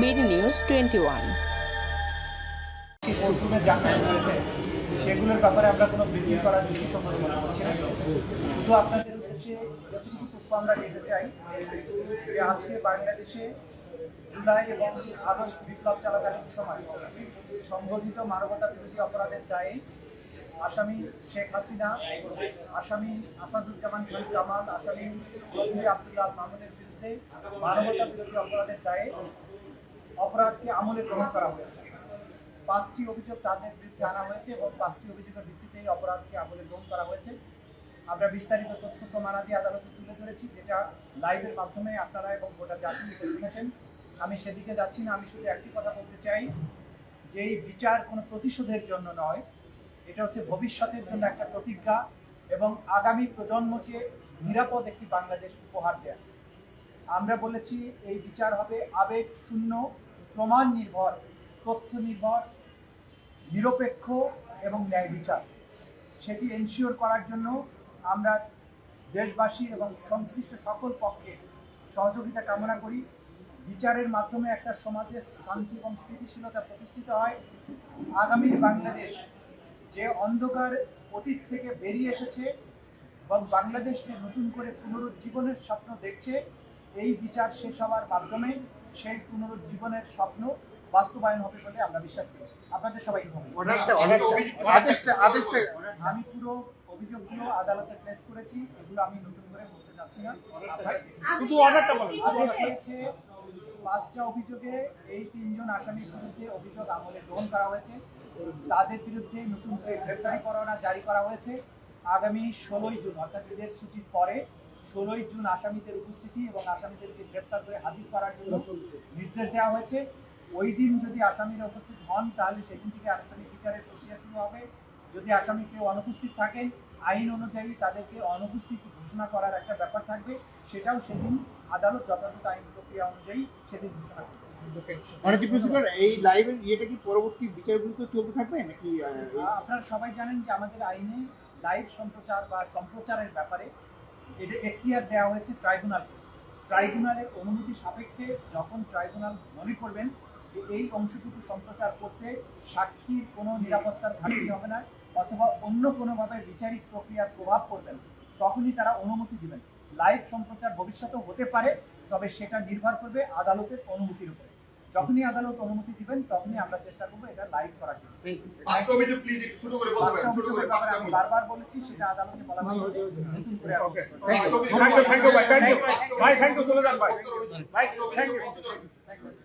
BD news twenty one. সেগুলোর ব্যাপারে আমরা কোনো ব্রিফিং করার বলে মনে করছি না। শুধু আপনাদের উদ্দেশ্যে যতটুকু তথ্য আমরা দিতে চাই, যে আজকে বাংলাদেশে জুলাই এবং আগস্ট বিপ্লব চলাকালীন সময় সংগঠিত মানবতা বিরোধী অপরাধের দায়ে আসামি শেখ হাসিনা, আসামি আসাদুজ্জামান খান কামাল, আসামি আব্দুল্লাহ মামুনের বিরুদ্ধে মানবতা বিরোধী অপরাধের দায়ে অপরাধকে আমলে গ্রহণ করা হয়েছে। পাঁচটি অভিযোগ তাদের বিরুদ্ধে আনা হয়েছে এবং পাঁচটি অভিযোগের ভিত্তিতে এই অপরাধকে আমলে গ্রহণ করা হয়েছে। আমরা বিস্তারিত তথ্য প্রমাণাদি আদালতে তুলে ধরেছি, যেটা লাইভের মাধ্যমে আপনারা এবং গোটা জাতি শুনেছেন। আমি সেদিকে যাচ্ছি না, আমি শুধু একটি কথা বলতে চাই, যে এই বিচার কোনো প্রতিশোধের জন্য নয়, এটা হচ্ছে ভবিষ্যতের জন্য একটা প্রতিজ্ঞা এবং আগামী প্রজন্মকে নিরাপদ একটি বাংলাদেশ উপহার দেয়া। আমরা বলেছি এই বিচার হবে আবেগ শূন্য, প্রমাণ নির্ভর, তথ্য নির্ভর, নিরপেক্ষ এবং ন্যায় বিচার। সেটি এনশিওর করার জন্য আমরা দেশবাসী এবং সংশ্লিষ্ট সকল পক্ষে সহযোগিতা কামনা করি। বিচারের মাধ্যমে একটা সমাজে শান্তি এবং স্থিতিশীলতা প্রতিষ্ঠিত হয়। আগামী বাংলাদেশ যে অন্ধকার অতীত থেকে বেরিয়ে এসেছে এবং বাংলাদেশকে নতুন করে পুনরুজ্জীবনের স্বপ্ন দেখছে এই বিচার শেষ হওয়ার মাধ্যমে সেই পুনরুজ্জীবনের স্বপ্ন বাস্তবায়ন হবে বলে আমরা বিশ্বাস করি। আপনাদের সবাইকে আদেশটা আমি পুরো অভিযোগগুলো আদালতে প্লেস করেছি এগুলো আমি নতুন করে বলতে চাচ্ছি না। শুধু অর্ডারটা বলুন। পাঁচটা অভিযোগে এই তিনজন আসামির বিরুদ্ধে অভিযোগ আমলে গ্রহণ করা হয়েছে। তাদের বিরুদ্ধে নতুন করে গ্রেপ্তারি পরোয়ানা জারি করা হয়েছে। আগামী ষোলোই জুন অর্থাৎ ঈদের ছুটির পরে ষোলোই জুন আসামিদের উপস্থিতি এবং আসামিদেরকে গ্রেপ্তার করে হাজির করার জন্য নির্দেশ দেওয়া হয়েছে। ওই দিন যদি আসামিরা উপস্থিত হন তাহলে সেদিন থেকে আনুষ্ঠানিক বিচারের প্রক্রিয়া শুরু হবে। যদি আসামি কেউ অনুপস্থিত থাকেন আইন অনুযায়ী তাদেরকে অনুপস্থিত ঘোষণা করার একটা ব্যাপার থাকবে। সেটাও সেদিন আদালত যথাযথ আইন প্রক্রিয়া অনুযায়ী সেদিন ঘোষণা করবে। অনেক প্রিন্সিপাল এই ইয়েটা কি পরবর্তী চলতে থাকবে নাকি আপনারা সবাই জানেন যে আমাদের আইনে লাইভ সম্প্রচার বা সম্প্রচারের ব্যাপারে এটা এখতিয়ার দেওয়া হয়েছে ট্রাইব্যুনালকে ট্রাইব্যুনালের অনুমতি সাপেক্ষে যখন ট্রাইব্যুনাল মনে করবেন যে এই অংশটুকু সম্প্রচার করতে সাক্ষীর কোনো নিরাপত্তার ঘাটতি হবে না, অথবা অন্য কোনোভাবে বিচারিক প্রক্রিয়ার প্রভাব পড়বে না, তখনই তারা অনুমতি দিবেন। লাইভ সম্প্রচার ভবিষ্যতেও হতে পারে, তবে সেটা নির্ভর করবে আদালতের অনুমতির উপরে। যখনই আদালত অনুমতি দিবেন তখনই আমরা চেষ্টা করব এটা লাইভ করার জন্য প্লিজ ছোট করে ছোট করে বারবার বলেছি সেটা আদালতে বলা হয়েছে নতুন করে ভাই, থ্যাংক ইউ ভাই, থ্যাংক ইউ চলে যান, ভাই। অভিযোগ, ভাই, থ্যাংক thank